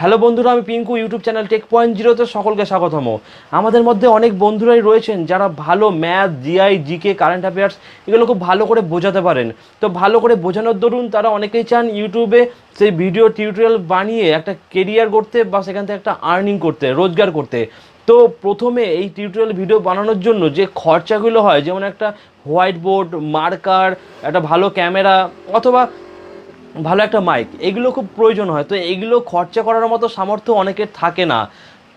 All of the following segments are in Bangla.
হ্যালো বন্ধুরা, আমি Pinku YouTube channel tech point জিরোতে সকলকে স্বাগতম। আমাদের মধ্যে অনেক বন্ধুরাই রয়েছেন যারা ভালো math GI GK current affairs এগুলো খুব ভালো করে বোঝাতে পারেন। তো ভালো করে বোঝানোর দরুন তারা অনেকেই চান ইউটিউবে সেই ভিডিও টিউটোরিয়াল বানিয়ে একটা কেরিয়ার করতে বা সেখান থেকে একটা আর্নিং করতে, রোজগার করতে। তো প্রথমে এই টিউটোরিয়াল ভিডিও বানানোর জন্য যে খরচাগুলো হয়, যেমন একটা হোয়াইট বোর্ড মার্কার একটা ভালো ক্যামেরা অথবা ভালো একটা মাইক এগুলো খুব প্রয়োজন হয়। তো এগুলো খরচা করার মতো সামর্থ্য অনেকের থাকে না।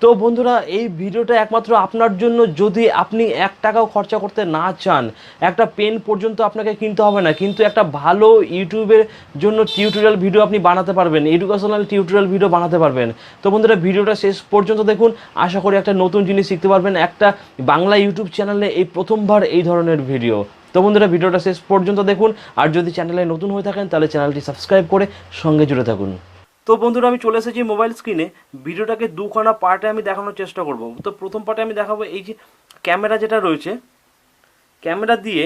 তো বন্ধুরা, এই ভিডিওটা একমাত্র আপনার জন্য। যদি আপনি এক টাকাও খরচা করতে না চান, একটা পেন পর্যন্ত আপনাকে কিনতে হবে না। কিন্তু একটা ভালো ইউটিউবের জন্য টিউটোরিয়াল ভিডিও আপনি বানাতে পারবেন। এডুকেশনাল টিউটোরিয়াল ভিডিও বানাতে পারবেন। তো বন্ধুরা, ভিডিওটা শেষ পর্যন্ত দেখুন। আশা করি একটা নতুন জিনিস শিখতে পারবেন। একটা বাংলা ইউটিউব চ্যানেলে এই প্রথমবার এই ধরনের ভিডিও তো বন্ধুরা, ভিডিওটা শেষ পর্যন্ত দেখুন। আর যদি চ্যানেলে নতুন হয়ে থাকেন, তাহলে চ্যানেলটি সাবস্ক্রাইব করে সঙ্গে জুড়ে থাকুন। তো বন্ধুরা, আমি চলে এসেছি মোবাইল স্ক্রিনে ভিডিওটাকে দুখানা পার্টে আমি দেখানোর চেষ্টা করব। তো প্রথম পার্টে আমি দেখাবো এই যে ক্যামেরা যেটা রয়েছে। ক্যামেরা দিয়ে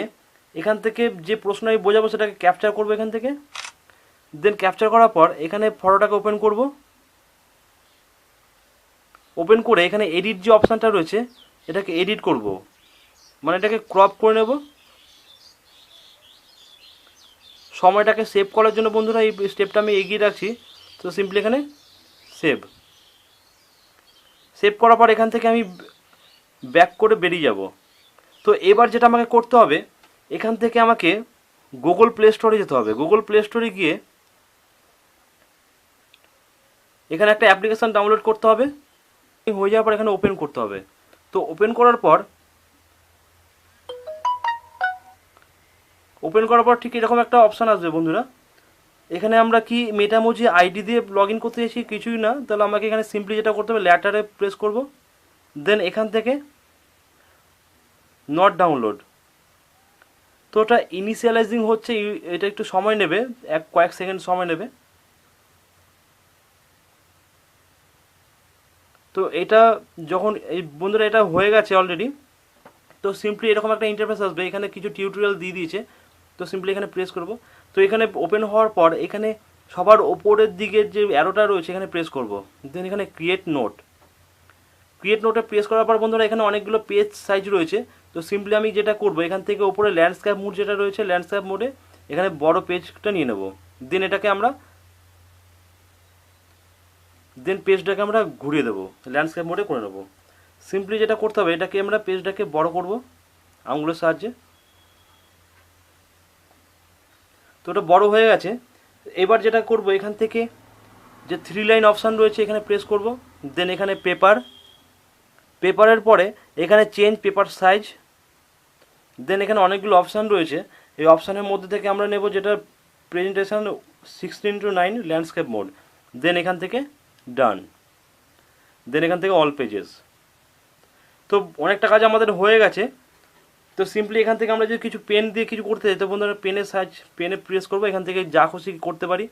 এখান থেকে যে প্রশ্ন আমি বোঝাবো, সেটাকে ক্যাপচার করব এখান থেকে। দেন ক্যাপচার করার পর এখানে ফটোটাকে ওপেন করব। ওপেন করে এখানে এডিট যে অপশানটা রয়েছে, এটাকে এডিট করব। মানে এটাকে ক্রপ করে নেব। সময়টাকে সেভ করার জন্য বন্ধুরা এই স্টেপটা আমি এগিয়ে রাখছি। তো সিম্পলি এখানে সেভ সেভ করার পর এখান থেকে আমি ব্যাক করে বেরিয়ে যাব। তো এবার যেটা আমাকে করতে হবে, এখান থেকে আমাকে গুগল প্লে স্টোরে যেতে হবে। গুগল প্লে স্টোরে গিয়ে এখানে একটা অ্যাপ্লিকেশান ডাউনলোড করতে হবে। হয়ে যাওয়ার পর এখানে ওপেন করতে হবে। তো ওপেন করার পর ওপেন করার পর ঠিক এরকম একটা অপশান আসবে বন্ধুরা। এখানে আমরা কি মেটামোজি আইডি দিয়ে লগ ইন করতে চাইছি? কিছুই না। তাহলে আমাকে এখানে সিম্পলি যেটা করতে হবে ল্যাটারে প্রেস করব। দেন এখান থেকে নট ডাউনলোড তো ওটা ইনিশিয়ালাইজিং হচ্ছে এটা একটু সময় নেবে, এক কয়েক সেকেন্ড সময় নেবে। তো এটা যখন, এই বন্ধুরা এটা হয়ে গেছে অলরেডি তো সিম্পলি এরকম একটা ইন্টারফেস আসবে। এখানে কিছু টিউটোরিয়াল দিয়ে দিয়েছে। তো সিম্পলি এখানে প্রেস করব। তো এখানে ওপেন হওয়ার পর এখানে সবার ওপরের দিকে যে অ্যারোটা রয়েছে, এখানে প্রেস করব। দেন এখানে ক্রিয়েট নোট ক্রিয়েট নোটে প্রেস করার পর বন্ধুরা, এখানে অনেকগুলো পেজ সাইজ রয়েছে। তো সিম্পলি আমি যেটা করব, এখান থেকে ওপরে ল্যান্ডস্কেপ মোড যেটা রয়েছে ল্যান্ডস্কেপ মোডে এখানে বড় পেজটা নিয়ে নেব। দেন এটাকে আমরা দেন পেজটাকে আমরা ঘুরিয়ে দেবো ল্যান্ডস্কেপ মোডে করে নেব। সিম্পলি যেটা করতে হবে, এটাকে আমরা পেজটাকে বড় করব আঙুলের সাহায্যে। তো ওটা বড় হয়ে গেছে। এবার যেটা করব, এখান থেকে যে থ্রি লাইন অপশান রয়েছে, এখানে প্রেস করব। দেন এখানে পেপার পেপারের পরে এখানে চেঞ্জ পেপার সাইজ দেন এখানে অনেকগুলো অপশান রয়েছে। এই অপশানের মধ্যে থেকে আমরা নেব যেটা presentation sixteen to nine landscape mode then এখান থেকে ডান দেন এখান থেকে অল পেজেস তো অনেকটা কাজ আমাদের হয়ে গেছে। তো সিম্পলি এখান থেকে আমরা যদি কিছু পেন দিয়ে কিছু করতে চাই তো বন্ধুরা পেনের সাইজ পেনে প্রেস করব, এখান থেকে যা খুশি করতে পারি।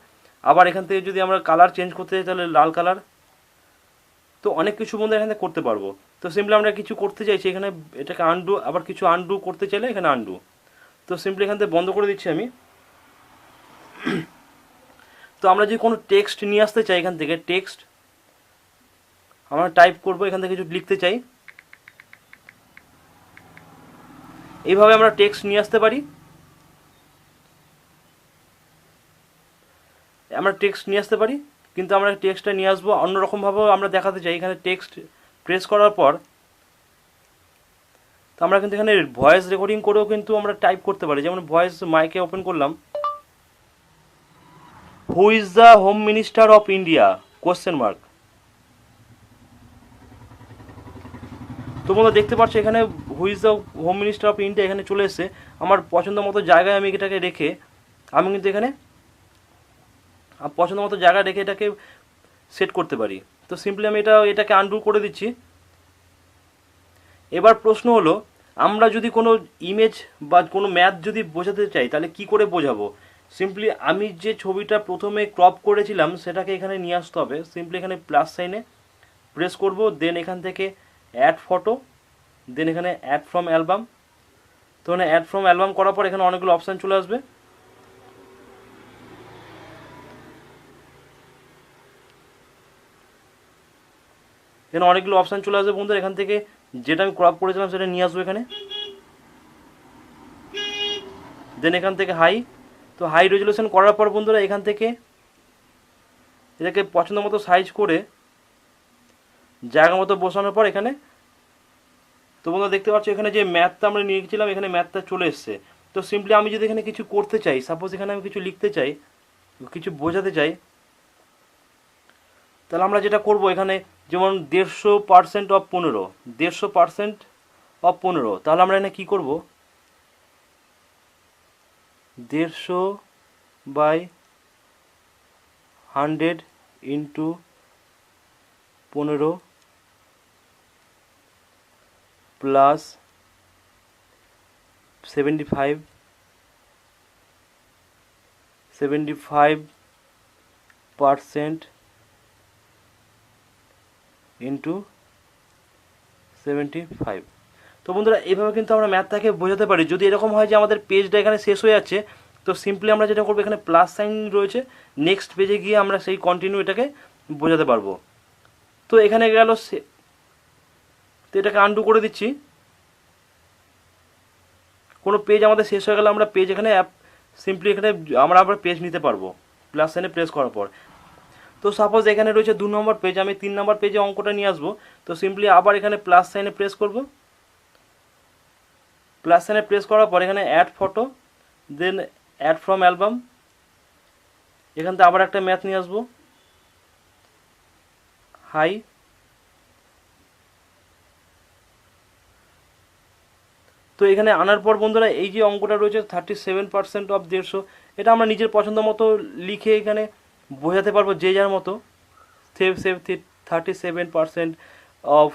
আবার এখান থেকে যদি আমরা কালার চেঞ্জ করতে চাই তাহলে লাল কালার তো অনেক কিছু বন্ধু এখান থেকে করতে পারব। তো সিম্পলি আমরা কিছু করতে চাইছি, এখানে এটাকে আনডু আবার কিছু আনডু করতে চাইলে এখানে আনডু তো সিম্পলি এখান থেকে বন্ধ করে দিচ্ছি আমি। তো আমরা যদি কোনো টেক্সট নিয়ে আসতে চাই এখান থেকে টেক্সট আমরা টাইপ করব, এখান থেকে কিছু লিখতে চাই। এইভাবে আমরা টেক্সট নিয়ে আসতে পারি। আমরা টেক্সট নিয়ে আসতে পারি, কিন্তু আমরা টেক্সটটা নিয়ে আসব অন্যরকমভাবেও আমরা দেখাতে চাই। এখানে টেক্সট প্রেস করার পর, তো আমরা কিন্তু এখানে ভয়েস রেকর্ডিং করেও কিন্তু আমরা টাইপ করতে পারি। যেমন ভয়েস মাইকে ওপেন করলাম। Who is the home minister of India question mark তো বন্ধুরা দেখতে পাচ্ছ এখানে who's the home minister of India এখানে চলে এসে আমার পছন্দ মতো জায়গায় আমি এটাকে রেখে, আমি কিন্তু এখানে পছন্দ মতো জায়গায় রেখে এটাকে সেট করতে পারি। তো সিম্পলি আমি এটা, এটাকে আনডু করে দিচ্ছি। এবার প্রশ্ন হলো, আমরা যদি কোনো ইমেজ বা কোনো ম্যাথ যদি বোঝাতে চাই, তাহলে কি করে বোঝাবো? সিম্পলি আমি যে ছবিটা প্রথমে ক্রপ করেছিলাম, সেটাকে এখানে নিয়ে আসতে হবে। সিম্পলি এখানে প্লাস সাইনে প্রেস করব দেন এখান থেকে অ্যাড ফটো দেন এখানে অ্যাড ফ্রম অ্যালবাম তো এখানে অ্যাড ফ্রম অ্যালবাম করার পর এখানে অনেকগুলো অপশান চলে আসবে। এখানে অনেকগুলো অপশান চলে আসবে বন্ধুরা। এখান থেকে যেটা আমি ক্রপ করেছিলাম সেটা নিয়ে আসব এখানে। দেন এখান থেকে হাই তো হাই রেজলিউশন করার পর বন্ধুরা এখান থেকে এটাকে পছন্দ মতো সাইজ করে জায়গা মতো বসানোর পর এখানে তো বন্ধুরা দেখতে পাচ্ছ, এখানে যে ম্যাথটা আমরা নিয়ে গেছিলাম, এখানে ম্যাথটা চলে এসছে। তো সিম্পলি আমি যদি এখানে কিছু করতে চাই সাপোজ এখানে আমি কিছু লিখতে চাই, কিছু বোঝাতে চাই, তাহলে আমরা যেটা করব এখানে, যেমন দেড়শো পার্সেন্ট অফ পনেরো, দেড়শো পার্সেন্ট অফ পনেরো, তাহলে আমরা এখানে কী করব? দেড়শো বাই হান্ড্রেড ইন্টু পনেরো plus seventy five seventy five percent into seventy five. তো বন্ধুরা এইভাবে কিন্তু আমরা ম্যাথটাকে বোঝাতে পারি। যদি এরকম হয় যে আমাদের পেজটা এখানে শেষ হয়ে যাচ্ছে, তো সিম্পলি আমরা যেটা করব, এখানে প্লাস সাইন রয়েছে। নেক্সট পেজে গিয়ে আমরা সেই কন্টিনিউ এটাকে বোঝাতে পারব। তো এখানে গেল তো এটাকে আন্ডু করে দিচ্ছি। কোনো পেজ আমাদের শেষ হয়ে গেলে আমরা পেজ এখানে অ্যাপ সিম্পলি এখানে আমরা আবার পেজ নিতে পারব। প্লাস সাইনে প্রেস করার পর। তো সাপোজ এখানে রয়েছে দু নম্বর পেজ আমি তিন নম্বর পেজে অঙ্কটা নিয়ে আসব। তো সিম্পলি আবার এখানে প্লাস সাইনে প্রেস করব। প্লাস সাইনে প্রেস করার পর এখানে add photo then add from album এখান থেকে আবার একটা ম্যাথ নিয়ে আসব। হাই তো এখানে আনার পর বন্ধুরা এই যে অঙ্কটা রয়েছে থার্টি সেভেন পার্সেন্ট অফ দেড়শো, এটা আমরা নিজের পছন্দ মতো লিখে এখানে বোঝাতে পারব যে যার মতো। Save save thirty seven percent off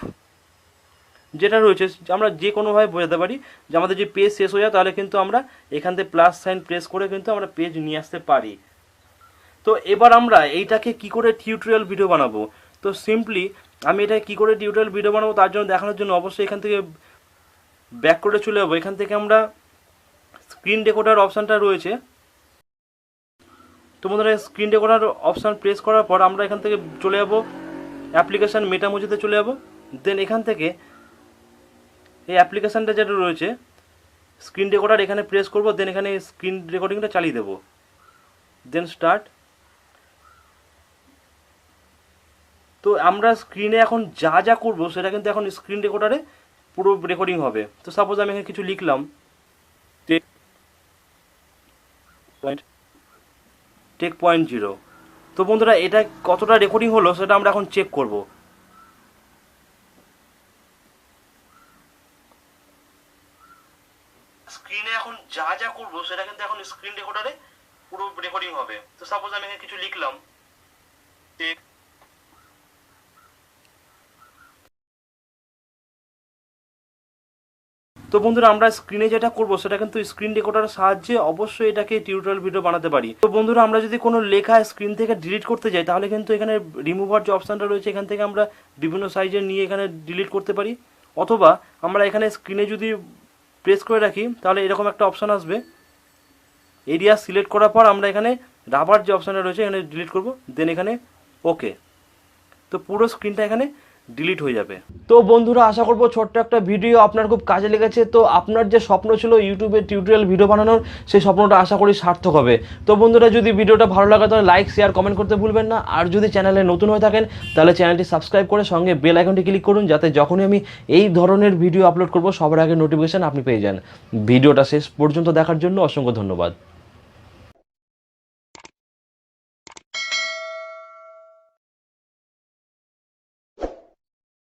যেটা রয়েছে, আমরা যে কোনোভাবে বোঝাতে পারি যে আমাদের যে পেজ শেষ হয়ে যায়, তাহলে কিন্তু আমরা এখান থেকে প্লাস সাইন প্রেস করে কিন্তু আমরা পেজ নিয়ে আসতে পারি। তো এবার আমরা এইটাকে কি করে টিউটোরিয়াল ভিডিও বানাবো? তো সিম্পলি আমি এটা কি করে টিউটোরিয়াল ভিডিও বানাবো, তার জন্য দেখানোর জন্য অবশ্যই এখান থেকে ব্যাক করে চলে যাব। এখান থেকে আমরা স্ক্রিন রেকর্ডার অপশানটা রয়েছে। তো বন্ধুরা স্ক্রিন রেকর্ডার অপশান প্রেস করার পর আমরা এখান থেকে চলে যাব। অ্যাপ্লিকেশান মেটামোজিতে চলে যাব। দেন এখান থেকে এই অ্যাপ্লিকেশানটা যেটা রয়েছে স্ক্রিন রেকর্ডার এখানে প্রেস করব। দেন এখানে স্ক্রিন রেকর্ডিংটা চালিয়ে দেবো। দেন স্টার্ট তো আমরা স্ক্রিনে এখন যা যা করব, সেটা কিন্তু এখন স্ক্রিন রেকর্ডারে পুরো রেকর্ডিং হবে। তো সাপোজ আমি এখানে কিছু লিখলাম টেক পয়েন্ট জিরো তো বন্ধুরা, এটা কতটা রেকর্ডিং হলো সেটা আমরা এখন চেক করব। স্ক্রিনে এখন যা যা করব, সেটা কিন্তু এখন স্ক্রিন রেকর্ডারে পুরো রেকর্ডিং হবে। তো সাপোজ আমি এখানে কিছু লিখলাম টেক তো বন্ধুরা, আমরা স্ক্রিনে যেটা করব সেটা কিন্তু স্ক্রিন রেকর্ডারের সাহায্যে অবশ্যই এটাকে টিউটোরিয়াল ভিডিও বানাতে পারি। তো বন্ধুরা, আমরা যদি কোনো লেখা স্ক্রিন থেকে ডিলিট করতে যাই, তাহলে কিন্তু এখানে রিমুভার যে অপশানটা রয়েছে, এখান থেকে আমরা বিভিন্ন সাইজের নিয়ে এখানে ডিলিট করতে পারি। অথবা আমরা এখানে স্ক্রিনে যদি প্রেস করে রাখি, তাহলে এরকম একটা অপশান আসবে। এরিয়া সিলেক্ট করার পর আমরা এখানে রাবার যে অপশানটা রয়েছে, এখানে ডিলিট করব। দেন এখানে ওকে তো পুরো স্ক্রিনটা এখানে ডিলিট হয়ে যাবে। তো বন্ধুরা, আশা করব ছোট্ট একটা ভিডিও আপনার খুব কাজে লেগেছে। তো আপনার যে স্বপ্ন ছিল ইউটিউবে টিউটোরিয়াল ভিডিও বানানোর, সেই স্বপ্নটা আশা করি সার্থক হবে। তো বন্ধুরা, যদি ভিডিওটা ভালো লাগে, তাহলে লাইক শেয়ার কমেন্ট করতে ভুলবেন না। আর যদি চ্যানেলে নতুন হয়ে থাকেন, তাহলে চ্যানেলটি সাবস্ক্রাইব করে সঙ্গে বেল আইকনটি ক্লিক করুন, যাতে যখনই আমি এই ধরনের ভিডিও আপলোড করব, সবার আগে নোটিফিকেশন আপনি পেয়ে যান। ভিডিওটা শেষ পর্যন্ত দেখার জন্য অসংখ্য ধন্যবাদ।